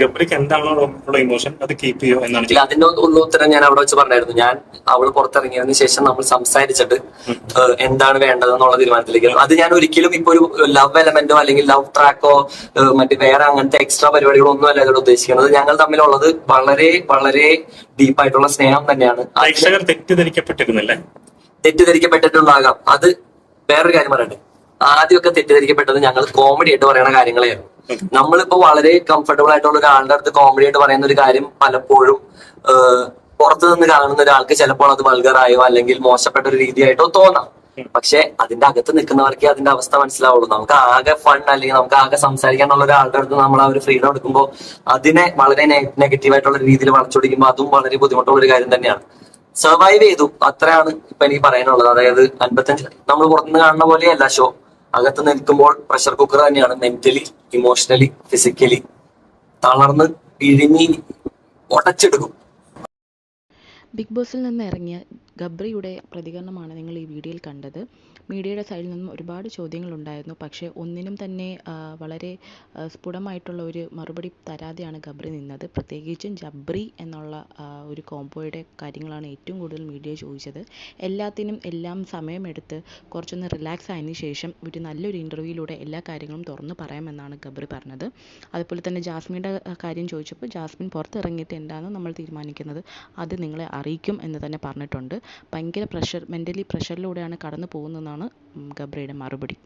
ഗബ്രിക്ക് എന്താണോ ഉള്ള ഇമോഷൻ അത് കീപ്പ് ചെയ്യോ എന്നാണ് ഇല്ല അതിന്റെ ഒന്ന് ഉത്തരം ഞാൻ അവിടെ വെച്ച് പറഞ്ഞായിരുന്നു. ഞാൻ അവൾ പുറത്തിറങ്ങിയതിനു ശേഷം നമ്മൾ സംസാരിച്ചിട്ട് എന്താണ് വേണ്ടത് എന്നുള്ള തീരുമാനത്തിലേക്ക് അത് ഞാൻ ഒരിക്കലും ഇപ്പൊ ഒരു ലവ് എലമെന്റോ അല്ലെങ്കിൽ ലവ് ട്രാക്കോ മറ്റു വേറെ അങ്ങനത്തെ എക്സ്ട്രാ പരിപാടികളോ ഒന്നും അല്ല ഇതിലൂടെ ഉദ്ദേശിക്കുന്നത്. ഞങ്ങൾ തമ്മിലുള്ളത് വളരെ വളരെ ഡീപ്പായിട്ടുള്ള സ്നേഹം തന്നെയാണ്. പ്രേക്ഷകർ തെറ്റിദ്ധരിക്കപ്പെട്ടിരുന്നല്ലേ? തെറ്റിദ്ധരിക്കപ്പെട്ടിട്ടുണ്ടാകാം. അത് വേറൊരു കാര്യം പറയട്ടെ. ആദ്യമൊക്കെ തെറ്റിദ്ധരിക്കപ്പെട്ടത് ഞങ്ങൾ കോമഡി ആയിട്ട് പറയുന്ന കാര്യങ്ങളെയായിരുന്നു നമ്മളിപ്പോ വളരെ കംഫർട്ടബിൾ ആയിട്ടുള്ള ഒരാളുടെ അടുത്ത് കോമഡി ആയിട്ട് പറയുന്ന ഒരു കാര്യം പലപ്പോഴും പുറത്തു നിന്ന് കാണുന്ന ഒരാൾക്ക് ചിലപ്പോൾ അത് വൾഗറായോ അല്ലെങ്കിൽ മോശപ്പെട്ട ഒരു രീതിയായിട്ടോ തോന്നാം. പക്ഷെ അതിന്റെ അകത്ത് നിൽക്കുന്നവർക്ക് അതിന്റെ അവസ്ഥ മനസ്സിലാവുള്ളൂ. നമുക്ക് ആകെ ഫൺ അല്ലെങ്കിൽ നമുക്ക് ആകെ സംസാരിക്കാനുള്ള ഒരാളുടെ അടുത്ത് നമ്മൾ ആ ഒരു ഫ്രീഡം എടുക്കുമ്പോൾ അതിനെ വളരെ നെഗറ്റീവ് ആയിട്ടുള്ള രീതിയിൽ വളച്ചൊടിക്കുമ്പോൾ അതും വളരെ ബുദ്ധിമുട്ടുള്ള ഒരു കാര്യം തന്നെയാണ്. സർവൈവ് ചെയ്തു. അത്രയാണ് ഇപ്പൊ എനിക്ക് പറയാനുള്ളത്. അതായത് അൻപത്തഞ്ച് നമ്മൾ പുറത്തുനിന്ന് കാണുന്ന പോലെയല്ല ഷോ അകത്ത് നിൽക്കുമ്പോൾ പ്രഷർ കുക്കർ തന്നെയാണ് മെന്റലി ഇമോഷണലി ഫിസിക്കലി തളർന്ന് പിഴിഞ്ഞി ഉടച്ചെടുക്കും. ബിഗ് ബോസിൽ നിന്ന് ഇറങ്ങിയ ഗബ്രിയുടെ പ്രതികരണമാണ് നിങ്ങൾ ഈ വീഡിയോയിൽ കണ്ടത്. മീഡിയയുടെ സൈഡിൽ നിന്നും ഒരുപാട് ചോദ്യങ്ങളുണ്ടായിരുന്നു. പക്ഷേ ഒന്നിനും തന്നെ വളരെ സ്ഫുടമായിട്ടുള്ള ഒരു മറുപടി തരാതെയാണ് ഗബ്രി നിന്നത്. പ്രത്യേകിച്ചും ജബ്രി എന്നുള്ള ഒരു കോംബോയുടെ കാര്യങ്ങളാണ് ഏറ്റവും കൂടുതൽ മീഡിയ ചോദിച്ചത്. എല്ലാത്തിനും എല്ലാം സമയമെടുത്ത് കുറച്ചൊന്ന് റിലാക്സ് ആയതിനു ശേഷം ഒരു നല്ലൊരു ഇന്റർവ്യൂയിലൂടെ എല്ലാ കാര്യങ്ങളും തുറന്നു പറയാമെന്നാണ് ഗബ്രി പറഞ്ഞത്. അതുപോലെ തന്നെ ജാസ്മിന്റെ കാര്യം ചോദിച്ചപ്പോൾ ജാസ്മിൻ പുറത്തിറങ്ങിയിട്ട് എന്താണെന്ന് നമ്മൾ തീരുമാനിക്കുന്നത് അത് നിങ്ങളെ അറിയിക്കും എന്ന് തന്നെ പറഞ്ഞിട്ടുണ്ട്. ഭയങ്കര പ്രഷർ മെന്റലി പ്രഷറിലൂടെയാണ് കടന്നു പോകുന്നതെന്നാണ് ഗബ്രയുടെ മറുപടി.